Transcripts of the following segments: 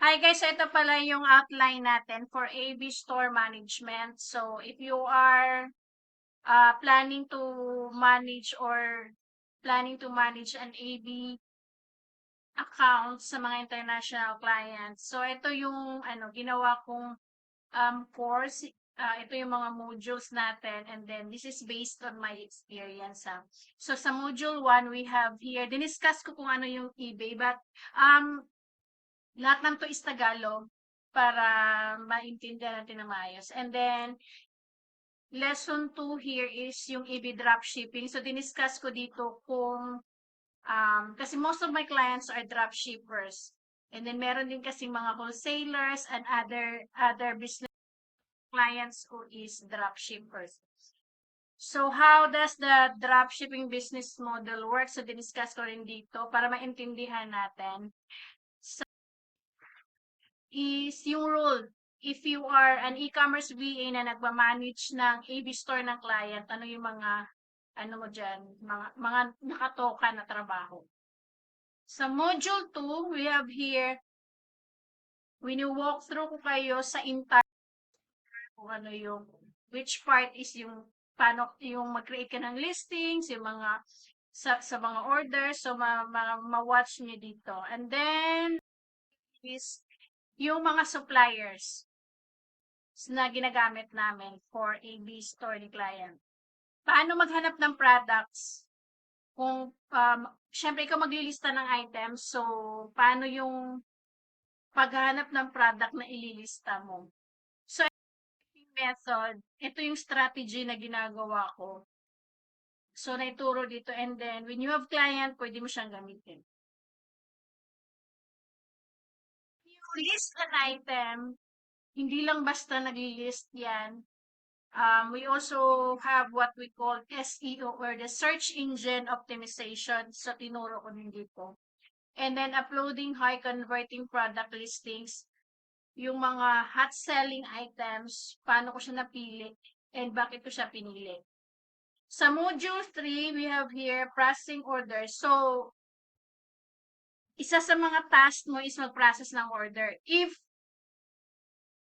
Hi guys, ito pala yung outline natin for AB Store Management. So if you are uh, planning to manage or planning to manage an AB account sa mga international clients. So ito yung ano ginawa kong um, course. Uh, ito yung mga modules natin and then this is based on my experience. Ha. So sa module 1 we have here, diniscuss ko kung ano yung eBay but um, lahat ng to is Tagalog para maintindihan natin na maayos. And then, lesson 2 here is yung EB dropshipping. So, diniscuss ko dito kung, um, kasi most of my clients are dropshippers. And then, meron din kasi mga wholesalers and other, other business clients who is dropshippers. So, how does the dropshipping business model work? So, diniscuss ko rin dito para maintindihan natin is yung rule. If you are an e-commerce VA na nagmamanage ng AB store ng client, ano yung mga, ano mo dyan, mga, mga nakatoka na trabaho. Sa module 2, we have here, when you walk through ko kayo sa entire, kung ano yung, which part is yung, paano, yung mag-create ka ng listings, yung mga, sa, sa mga orders, so ma, ma, ma-watch nyo dito. And then, is yung mga suppliers na ginagamit namin for AB store ni client. Paano maghanap ng products? Kung, um, syempre ikaw maglilista ng items, so paano yung paghanap ng product na ililista mo? So, method, ito yung strategy na ginagawa ko. So, naituro dito. And then, when you have client, pwede mo siyang gamitin. List an item, hindi lang basta nag-list yan. Um, we also have what we call SEO or the search engine optimization. So, tinuro ko din dito. And then, uploading high converting product listings. Yung mga hot selling items, paano ko siya napili and bakit ko siya pinili. Sa module 3, we have here processing orders. So, isa sa mga task mo is mag-process ng order. If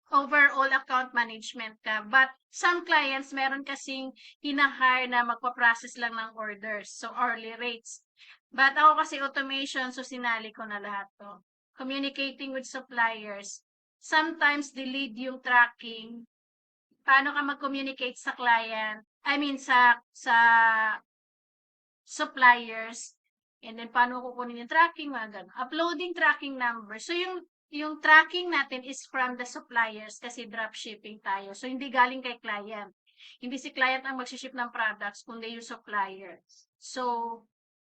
overall account management ka. But some clients, meron kasing hinahire na magpa-process lang ng orders. So, hourly rates. But ako kasi automation, so sinali ko na lahat to. Communicating with suppliers. Sometimes, delayed yung tracking. Paano ka mag-communicate sa client? I mean, sa, sa suppliers And then, paano kukunin yung tracking, mga ganun. Uploading tracking number. So, yung, yung tracking natin is from the suppliers kasi drop shipping tayo. So, hindi galing kay client. Hindi si client ang mag-ship ng products, kundi yung supplier. So,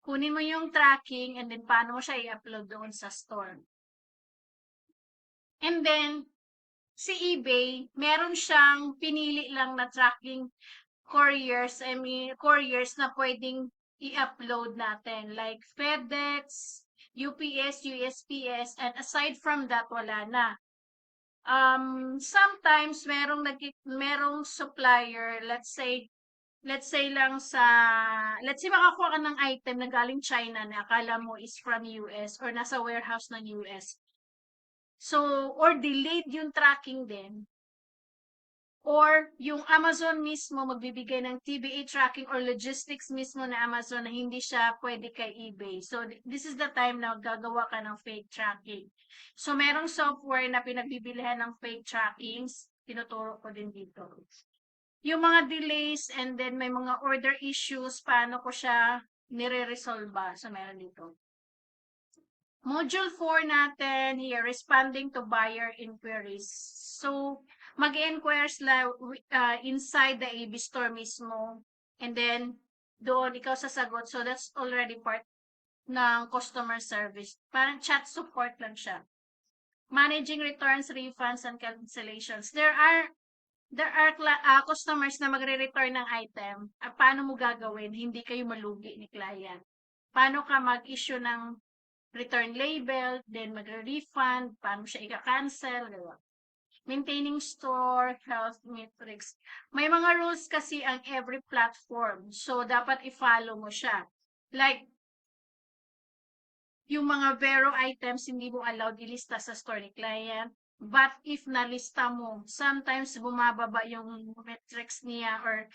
kunin mo yung tracking and then paano mo siya i-upload doon sa store. And then, si eBay, meron siyang pinili lang na tracking couriers, I mean, couriers na pwedeng i-upload natin. Like FedEx, UPS, USPS, and aside from that, wala na. Um, sometimes, merong, nag merong supplier, let's say, let's say lang sa, let's say makakuha ka ng item na galing China na akala mo is from US or nasa warehouse ng US. So, or delayed yung tracking din or yung Amazon mismo magbibigay ng TBA tracking or logistics mismo na Amazon na hindi siya pwede kay eBay. So, this is the time na gagawa ka ng fake tracking. So, merong software na pinagbibilihan ng fake trackings. Tinuturo ko din dito. Yung mga delays and then may mga order issues, paano ko siya nire-resolve So, meron dito. Module 4 natin here, responding to buyer inquiries. So, mag-inquire sila uh, inside the AB store mismo. And then, doon ikaw sasagot. So, that's already part ng customer service. Parang chat support lang siya. Managing returns, refunds, and cancellations. There are there are uh, customers na magre-return ng item. Uh, paano mo gagawin? Hindi kayo malugi ni client. Paano ka mag-issue ng return label, then magre-refund, paano siya i-cancel, gano'n maintaining store, health metrics. May mga rules kasi ang every platform. So, dapat i-follow mo siya. Like, yung mga Vero items hindi mo allowed ilista sa store ni client. But if nalista mo, sometimes bumababa yung metrics niya or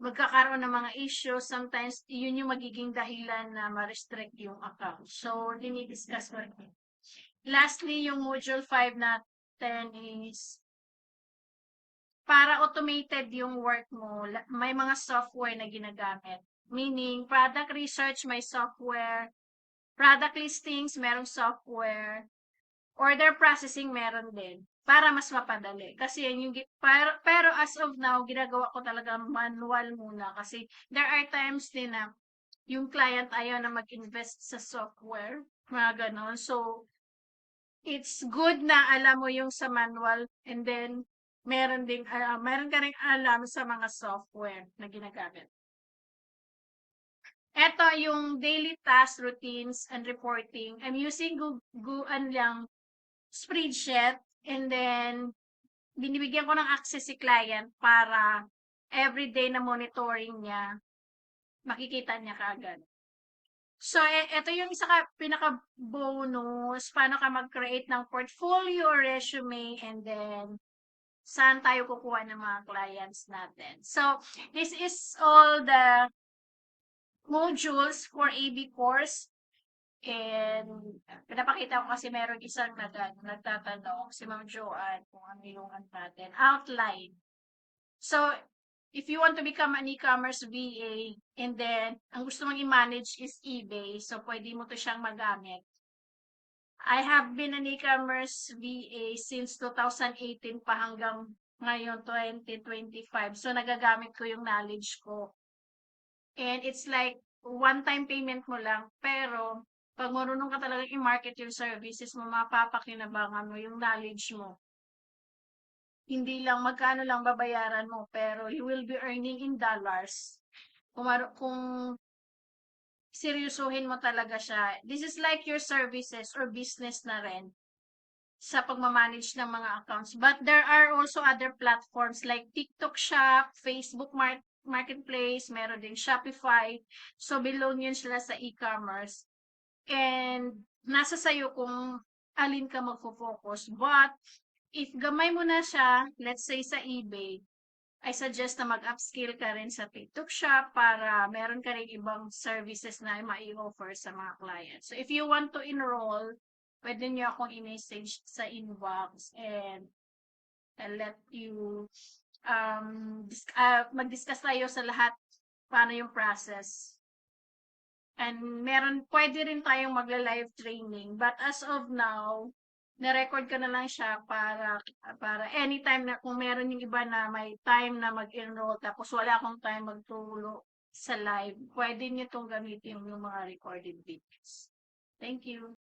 magkakaroon ng mga issues, sometimes yun yung magiging dahilan na ma-restrict yung account. So, dinidiscuss ko rin. Lastly, yung module 5 natin is para automated yung work mo, may mga software na ginagamit. Meaning, product research, may software. Product listings, merong software. Order processing, meron din. Para mas mapadali. Kasi yan yung, pero, pero as of now, ginagawa ko talaga manual muna. Kasi there are times din na yung client ayaw na mag-invest sa software. Mga ganon. So, it's good na alam mo yung sa manual and then meron ding ah, meron ka ring alam sa mga software na ginagamit. Ito yung daily task routines and reporting. I'm using Google lang spreadsheet and then binibigyan ko ng access si client para everyday na monitoring niya makikita niya kaagad. So, e- ito yung isa ka, pinaka-bonus, paano ka mag-create ng portfolio or resume, and then, saan tayo kukuha ng mga clients natin. So, this is all the modules for AB course. And, pinapakita ko kasi meron isang nag, nagtatanong, si Ma'am Joanne, kung ano yung ano natin, outline. So, if you want to become an e-commerce VA, and then, ang gusto mong i-manage is eBay, so pwede mo to siyang magamit. I have been an e-commerce VA since 2018 pa hanggang ngayon, 2025. So, nagagamit ko yung knowledge ko. And it's like, one-time payment mo lang, pero, pag marunong ka talaga i-market yung services mo, mapapakinabangan mo yung knowledge mo hindi lang magkano lang babayaran mo, pero you will be earning in dollars. Kung, kung seryosohin mo talaga siya. This is like your services or business na rin sa pagmamanage ng mga accounts. But there are also other platforms like TikTok Shop, Facebook Mar- Marketplace, meron din Shopify. So, belong yun sila sa e-commerce. And, nasa sayo kung alin ka magfo-focus. But, if gamay mo na siya, let's say sa eBay, I suggest na mag-upskill ka rin sa TikTok shop para meron ka rin ibang services na mai-offer sa mga clients. So, if you want to enroll, pwede nyo akong i-message sa inbox and I'll let you um, dis- ah, mag-discuss tayo sa lahat paano yung process. And meron, pwede rin tayong magla-live training. But as of now, na-record ko na lang siya para para anytime na kung meron yung iba na may time na mag-enroll tapos wala akong time magtulo sa live, pwede niyo itong gamitin yung mga recorded videos. Thank you.